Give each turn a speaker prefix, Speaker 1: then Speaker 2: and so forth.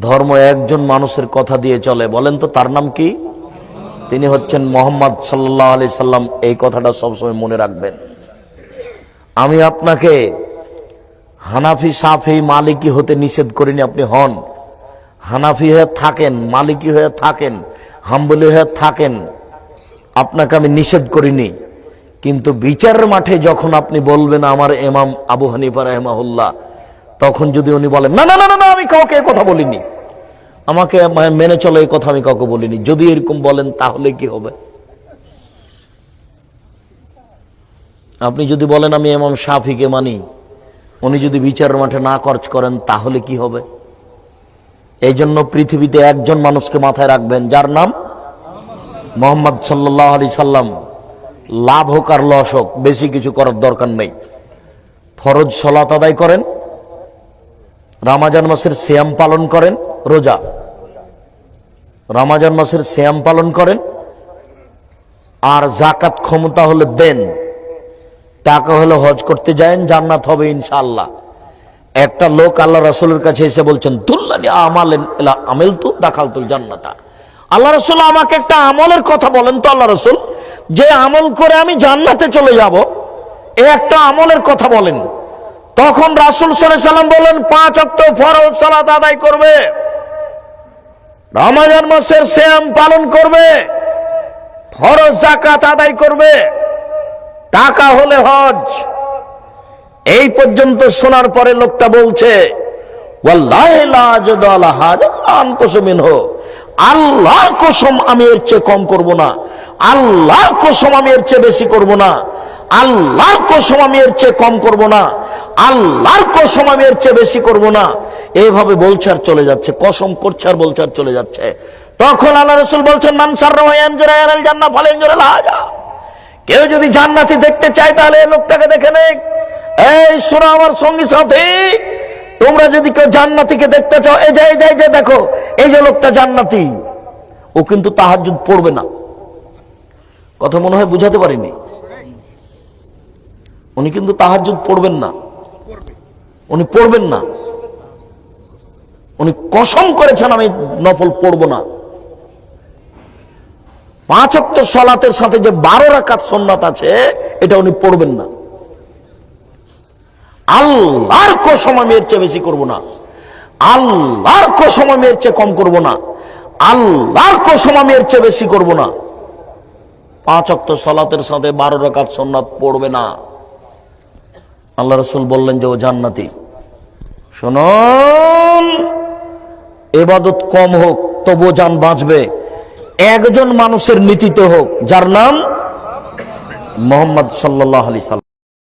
Speaker 1: ধর্ম একজন মানুষের কথা দিয়ে চলে। বলেন তো তার নাম কি? তিনি হচ্ছেন মোহাম্মদ সাল্লাহ আলি সাল্লাম। এই কথাটা সবসময় মনে রাখবেন। আমি আপনাকে হানাফি, সাফি, মালিকি হতে নিষেধ করিনি, আপনি হন। হানাফি হয়ে থাকেন, মালিকি হয়ে থাকেন, হাম্বলি হয়ে থাকেন, আপনাকে আমি নিষেধ করিনি। কিন্তু বিচারের মাঠে যখন আপনি বলবেন, আমার এমাম আবু হানিফা রহমাহুল্লাহ তখন যদি উনি বলেন না না না না, আমি কাউকে কথা বলিনি। আমাকে মেনে চলো এই কথা আমি কাউকে বলিনি। যদি এরকম বলেন তাহলে কি হবে? আপনি যদি বলেন আমি এমাম সাফিকে মানি উনি যদি বিচারের মাঠে না খরচ করেন তাহলে কি হবে? এই জন্য পৃথিবীতে একজন মানুষকে মাথায় রাখবেন যার নাম মোহাম্মদ সাল্লাহ আলি সাল্লাম। লাভ হোক আর লস হোক বেশি কিছু করার দরকার নেই। ফরজ সলাত আদায় করেন রামাজান মাসের শ্যাম পালন করেন, রোজা। রামাজান মাসের শ্যাম পালন করেন, আর জাকাত ক্ষমতা হলে দেন। টাকা হলে হজ করতে যায়েন, জান্নাত হবে ইনশাল্লাহ একটা লোক আল্লাহ রাসুলের কাছে এসে বলছেন তুল্লানি আমালেন ইলা আমেল তু দাখাল তুল জান্নাতা। আল্লাহ রসুল আমাকে একটা আমলের কথা বলেন তো আল্লাহ রসুল, যে আমল করে আমি জান্নাতে চলে যাব, এ একটা আমলের কথা বলেন। তখন রাসুল সাল্লাম বলেন পাঁচ অক্ট ফরজ সালাত আদায় করবে। রমাজান মাসের শ্যাম পালন করবে। ফরজ জাকাত আদায় করবে। টাকা হলে হজ। এই পর্যন্ত শোনার পরে লোকটা বলছে, "ওয়াল্লাহি লা আজদু আলা হাজা আনকুসু আল্লাহর কসম আমি এর চেয়ে কম করব না। আল্লাহর কসম আমি এর চেয়ে বেশি করব না। আল্লাহর কসম আমি এর চেয়ে কম করব না। আল্লাহর কসম আমি এর চেয়ে বেশি করব না। এইভাবে বলছে আর চলে যাচ্ছে, কসম করছে আর বলছে আর চলে যাচ্ছে। তখন আল্লাহ রসুল বলছেন মানসার জান্না কেউ যদি জান্নাতি দেখতে চায়, তাহলে লোকটাকে দেখে নে এই, শোনো আমার সঙ্গী সাথী, তোমরা যদি কেউ জান্নাতিকে দেখতে চাও, এই যে এই যে যে, দেখো, এই যে লোকটা জান্নাতি, ও কিন্তু তাহাজ্জুদ পড়বে না। কথা মনে হয় বুঝাতে পারিনি। উনি কিন্তু তাহাজ্জুদ পড়বেন না। উনি পড়বেন না। উনি কসম করেছেন, আমি নফল পড়ব না। পাঁচ সলাতের সাথে যে বারো রাকাত সন্ন্যাত আছে, এটা উনি পড়বেন না। আল্লাহর কসম আমি এর চেয়ে বেশি করব না। আল্লাহর কসম আমি এর চেয়ে কম করব না। আল্লাহর কসম আমি এর চেয়ে বেশি করব না। পাঁচ অক্ট সলাতের সাথে বারো রাকাত সন্ন্যাত পড়বে না। আল্লাহ রসুল বললেন যে ও জান্নাতি। শোন এবাদত কম হোক তবু যান বাঁচবে। একজন মানুষের নীতিতে হোক, যার নাম মোহাম্মদ সাল্লাহ আলি সাল্লাম।